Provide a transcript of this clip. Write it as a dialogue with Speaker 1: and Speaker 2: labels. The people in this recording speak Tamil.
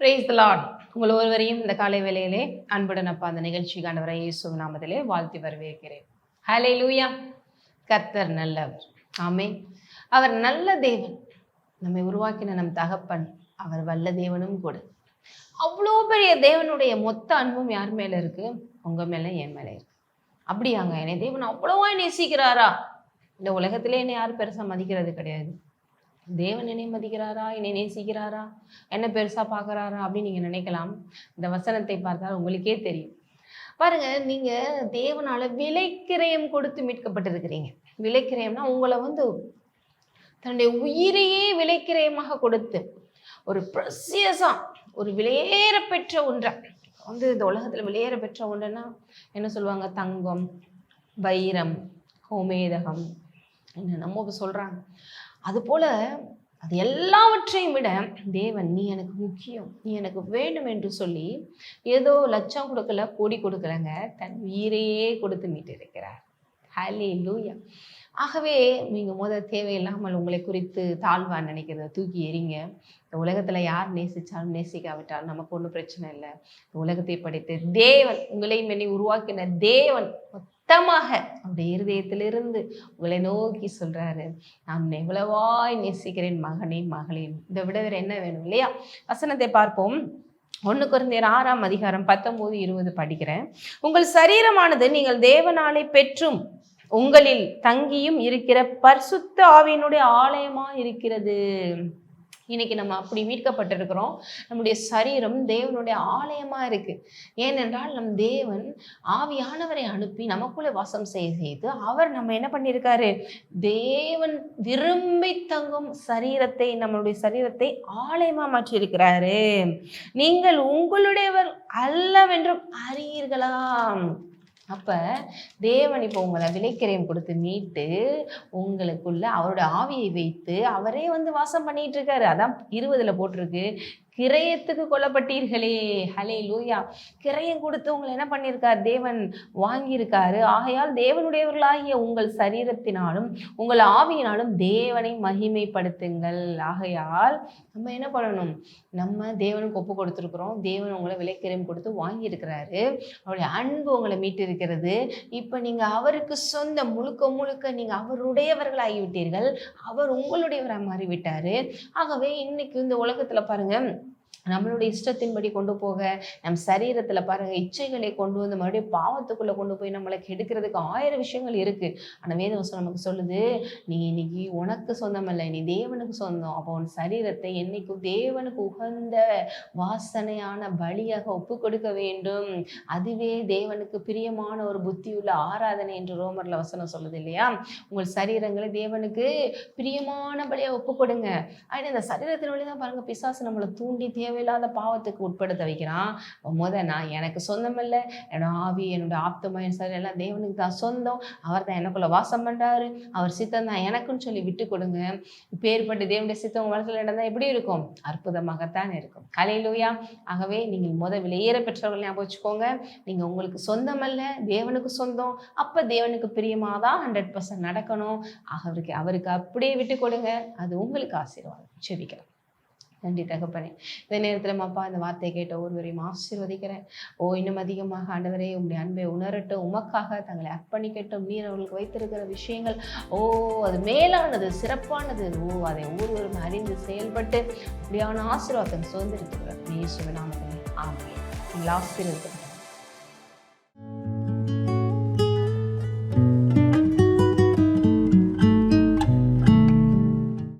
Speaker 1: பிரைஸ் லார்ட் உங்கள் ஒருவரையும் இந்த காலை வேளையிலே அன்புடன் அப்பா அந்த நிகழ்ச்சி ஆண்டவரை இயேசு நாமத்திலே வாழ்த்தி வரவேற்கிறேன். ஹலே லூயா கர்த்தர் நல்லவர். ஆமே அவர் நல்ல தேவன். நம்மை உருவாக்கின நம் தகப்பன் அவர் வல்ல தேவனும் கூட. அவ்வளோ பெரிய தேவனுடைய மொத்த அன்பும் யார் மேலே இருக்கு? உங்க மேலே என் மேலே இருக்கு. அப்படியாங்க என்னை தேவன் அவ்வளோவா நேசிக்கிறாரா? இந்த உலகத்திலே என்னை யாரும் பெருசாக மதிக்கிறது கிடையாது. தேவன் என்னை மதிக்கிறாரா? என்னை நேசிக்கிறாரா? என்ன பெருசா பார்க்குறாரா? அப்படின்னு நீங்க நினைக்கலாம். இந்த வசனத்தை பார்த்தால் உங்களுக்கே தெரியும். பாருங்க நீங்க தேவனால விலைக்கிரயம் கொடுத்து மீட்கப்பட்டிருக்கிறீங்க. விலைக்கிரயம்னா உங்களை வந்து தன்னுடைய உயிரையே விலைக்கிரயமாக கொடுத்து ஒரு ப்ரெசியஸா ஒரு விலையேற பெற்ற ஒன்றை. வந்து இந்த உலகத்துல விலையேற பெற்ற ஒன்றுன்னா என்ன சொல்லுவாங்க? தங்கம் வைரம் கோமேதகம் என்ன நம்ம சொல்றாங்க? அதுபோல அது எல்லாவற்றையும் விட தேவன் நீ எனக்கு முக்கியம். நீ எனக்கு வேண்டும் என்று சொல்லி ஏதோ லட்சம் கொடுக்கல கோடி கொடுக்கலங்க தன் உயிரையே கொடுத்து மீட்டு இருக்கிறார் ஹலே லூயா ஆகவே நீங்கள் முத தேவையில்லாமல் உங்களை குறித்து தாழ்வாக நினைக்கிறத தூக்கி எறிங்க. இந்த உலகத்தில் யார் நேசித்தாலும் நேசிக்காவிட்டாலும் நமக்கு ஒன்றும் பிரச்சனை இல்லை. இந்த உலகத்தை படைத்து தேவன் உங்களையும் என்னை உருவாக்கின தேவன் சத்தமாக. அவருடைய இருதயத்திலிருந்து உங்களை நோக்கி சொல்றாரு நான் எவ்வளவாய் நேசிக்கிறேன் மகனே மகளே. இதை விட வேற என்ன வேணும் இல்லையா? வசனத்தை பார்ப்போம். ஒன்று குறைந்தர் ஆறாம் அதிகாரம் பத்தொம்போது இருபது படிக்கிறேன். உங்கள் சரீரமானது நீங்கள் தேவனாலே பெற்றும் உங்களில் தங்கியும் இருக்கிற பரிசுத்த ஆவியினுடைய ஆலயமா இருக்கிறது. இன்னைக்கு நம்ம அப்படி மீட்கப்பட்டிருக்கிறோம். நம்முடைய சரீரம் தேவனுடைய ஆலயமா இருக்கு. ஏனென்றால் நம் தேவன் ஆவியானவரை அனுப்பி நமக்குள்ள வாசம் செய்ய செய்து அவர் நம்ம என்ன பண்ணியிருக்காரு? தேவன் விரும்பி தங்கும் சரீரத்தை நம்மளுடைய சரீரத்தை ஆலயமா மாற்றியிருக்கிறாரு. நீங்கள் உங்களுடையவர் அல்லவென்றும் அறியீர்களா அப்போ தேவன் இப்போ உங்களை விலைக்கிரையும் கொடுத்து மீட்டு உங்களுக்குள்ள அவரோட ஆவியை வைத்து அவரே வந்து வாசம் பண்ணிட்டு இருக்காரு. அதான் இருபதுல போட்டிருக்கு. கிரயத்துக்கு கொல்லப்பட்டீர்களே. ஹலே லூயா கிரயம் கொடுத்து உங்களை என்ன பண்ணியிருக்கார் தேவன் வாங்கியிருக்காரு. ஆகையால் தேவனுடையவர்களாகிய உங்கள் சரீரத்தினாலும் உங்கள் ஆவியினாலும் தேவனை மகிமைப்படுத்துங்கள். ஆகையால் நம்ம என்ன பண்ணணும்? நம்ம தேவனுக்கு ஒப்பு கொடுத்துருக்குறோம். தேவன் உங்களை விலைக்கிரயம் கொடுத்து வாங்கியிருக்கிறாரு. அவருடைய அன்பு உங்களை மீட்டிருக்கிறது. இப்போ நீங்கள் அவருக்கு சொந்த முழுக்க முழுக்க நீங்கள் அவருடையவர்களாகி விட்டீர்கள் அவர் உங்களுடையவராக மாறிவிட்டார். ஆகவே இன்னைக்கு இந்த உலகத்தில் பாருங்கள் நம்மளுடைய இஷ்டத்தின்படி கொண்டு போக நம் சரீரத்தில் பாருங்க இச்சைகளை கொண்டு வந்து மறுபடியும் பாவத்துக்குள்ளே கொண்டு போய் நம்மளை கெடுக்கிறதுக்கு ஆயிரம் விஷயங்கள் இருக்குது ஆனால் வேதவசம் நமக்கு சொல்லுது நீ இன்னைக்கு உனக்கு சொந்தமல்ல நீ தேவனுக்கு சொந்தம். அப்போ உன் சரீரத்தை என்னைக்கும் தேவனுக்கு உகந்த வாசனையான பலியாக ஒப்பு கொடுக்க வேண்டும். அதுவே தேவனுக்கு பிரியமான ஒரு புத்தியுள்ள ஆராதனை என்று ரோமரில் வசனம் சொல்லுது இல்லையா? உங்கள் சரீரங்களை தேவனுக்கு பிரியமான பலியாக ஒப்பு கொடுங்க. ஆனால் இந்த சரீரத்தின் வழி தான் பாருங்கள் பிசாசு நம்மளை தூண்டி தேவையில்லாத பாவத்துக்கு உட்படுத்த வைக்கிறான். முத நான் எனக்கு சொந்தம் இல்லை. என்னோட ஆவி என்னோட ஆப்தமா என் சார் எல்லாம் தேவனுக்கு தான் சொந்தம். அவர் தான் எனக்குள்ள வாசம் பண்றாரு. அவர் சித்தம் தான் எனக்குன்னு சொல்லி விட்டு கொடுங்க. பேர்பட்டு தேவனுடைய சித்தம் உங்க வாழ்க்கையில் நடந்தா எப்படி இருக்கும்? அற்புதமாகத்தான் இருக்கும். கலையிலூயா ஆகவே நீங்கள் முத விலையேற பெற்றவர்கள் ஞாபகம் வச்சுக்கோங்க. நீங்க உங்களுக்கு சொந்தம் அல்ல தேவனுக்கு சொந்தம். அப்ப தேவனுக்கு பிரியமாதான் ஹண்ட்ரட் பர்சன்ட் நடக்கணும். அவருக்கு அவருக்கு அப்படியே விட்டு கொடுங்க. அது உங்களுக்கு ஆசீர்வாதம். செபிக்கிறேன் நன்றி தகப்பனே. இந்த நேரத்தில் அப்பா இந்த வார்த்தையை கேட்ட ஒருவரையும் ஆசீர்வதிக்கிறேன். ஓ இன்னும் அதிகமாக ஆண்டவரே உங்களுடைய அன்பை உணரட்டும். உமக்காக தங்களை அர்ப்பணிக்கட்டும் நீர் அவர்களுக்கு வைத்திருக்கிற விஷயங்கள் ஓ அது மேலானது சிறப்பானது. ஓ அதை ஒவ்வொருவரும் அறிந்து செயல்பட்டு அப்படியான ஆசீர்வாதம் சுதந்திரத்துக்கிறார் நீ சுகநாமத்தில் ஆமே உங்களை ஆசீர்வதிக்கிறேன்